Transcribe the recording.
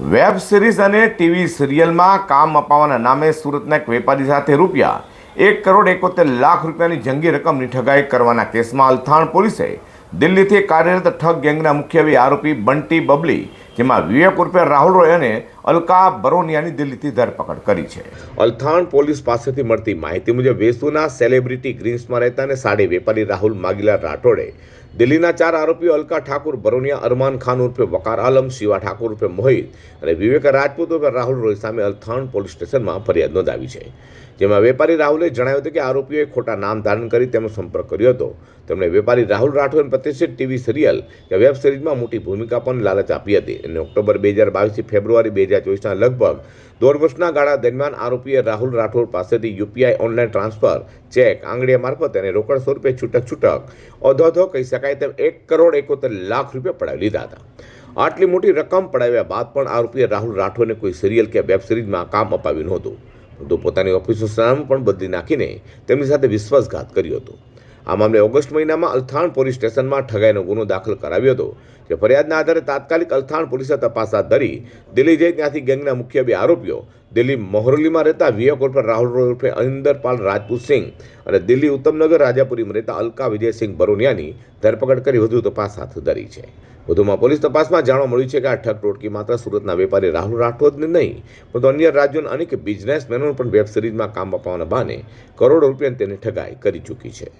Web series અને TV સિરિયલમાં કામ અપાવવાના નામે સુરતના એક વેપારી સાથે રૂપિયા એક કરોડ એકોતેર લાખ રૂપિયાની જંગી રકમની ઠગાઈ કરવાના કેસમાં અલથાણ પોલીસે દિલ્હીથી કાર્યરત ઠગ ગેંગના મુખ્ય આરોપી બંટી બબલી, જેમાં વિવેક ઉર્ફે રાહુલ રોય અને અલકા બરોનિયાની દિલ્હીથી ધરપકડ કરી છે. અલથાણ પોલીસ પાસેથી મળતી માહિતી મુજબ વેસુના સેલિબ્રિટી ગ્રીન્સમાં રહેતા અને સાડી વેપારી રાહુલ માગીલા રાઠોડે દિલ્હીના ચાર આરોપીઓ અલકા ઠાકુર, બરોનિયા અરમાન ખાન ઉર્ફે વકાર આલમ, શિવા ઠાકુર ઉર્ફે મોહિત અને વિવેક રાજપૂત ઉર્ફે રાહુલ રોય સામે અલથાણ પોલીસ સ્ટેશનમાં ફરિયાદ નોંધાવી છે. જેમાં વેપારી રાહુલે જણાવ્યું હતું કે આરોપીઓએ ખોટા નામ ધારણ કરી તેમનો સંપર્ક કર્યો હતો. તેમણે વેપારી રાહુલ રાઠોડને પ્રતિષ્ઠિત ટીવી સિરિયલ કે વેબ સિરીઝમાં મોટી ભૂમિકા પણ લાલચ આપી હતી અને ઓક્ટોબર બે હજાર બાવીસથી ફેબ્રુઆરી બે હજાર ચોવીસના લગભગ દોઢ વર્ષના ગાળા દરમિયાન આરોપીએ રાહુલ રાઠોડ પાસેથી યુપીઆઈ ઓનલાઈન ટ્રાન્સફર, ચેક, આંગળીયા મારફતે અને રોકડ સ્વરૂપે છૂટક છૂટક અધોધો કહી શકાય તેમ એક કરોડ એકોતેર લાખ રૂપિયા પડાવી લીધા હતા. આટલી મોટી રકમ પડાવ્યા બાદ પણ આરોપીએ રાહુલ રાઠોડને કોઈ સિરિયલ કે વેબ સિરીઝમાં કામ અપાવ્યું નહોતું. પરંતુ પોતાની ઓફિસનું સરનામું પણ બદલી નાખીને તેમની સાથે વિશ્વાસઘાત કર્યો હતો. આ મામલે ઓગસ્ટ મહિનામાં અલથાણ પોલીસ સ્ટેશનમાં ઠગાઈનો ગુનો દાખલ કરાવ્યો હતો, જે ફરિયાદના આધારે તાત્કાલિક અલથાણ પોલીસે તપાસ હાથ ધરી દિલ્હી જઈ ત્યાંથી ગેંગના મુખ્ય બે આરોપીઓ, દિલ્હી મોહરલીમાં રહેતા વિયક ઉર્ફે રાહુલ રોય ઉર્ફે અનિંદરપાલ રાજપૂત સિંહ અને દિલ્હી ઉત્તમનગર રાજાપુરીમાં રહેતા અલકા વિજયસિંહ બરોનિયાની ધરપકડ કરી વધુ તપાસ હાથ ધરી છે. વધુમાં પોલીસ તપાસમાં જાણવા મળ્યું છે કે આ ઠગ ટોટકી માત્ર સુરતના વેપારી રાહુલ રાઠોડને નહીં, પરંતુ અન્ય રાજ્યોના અનેક બિઝનેસમેનોને પણ વેબ સિરીઝમાં કામ અપાવવાના બહાને કરોડો રૂપિયાની તેની ઠગાઈ કરી ચૂકી છે.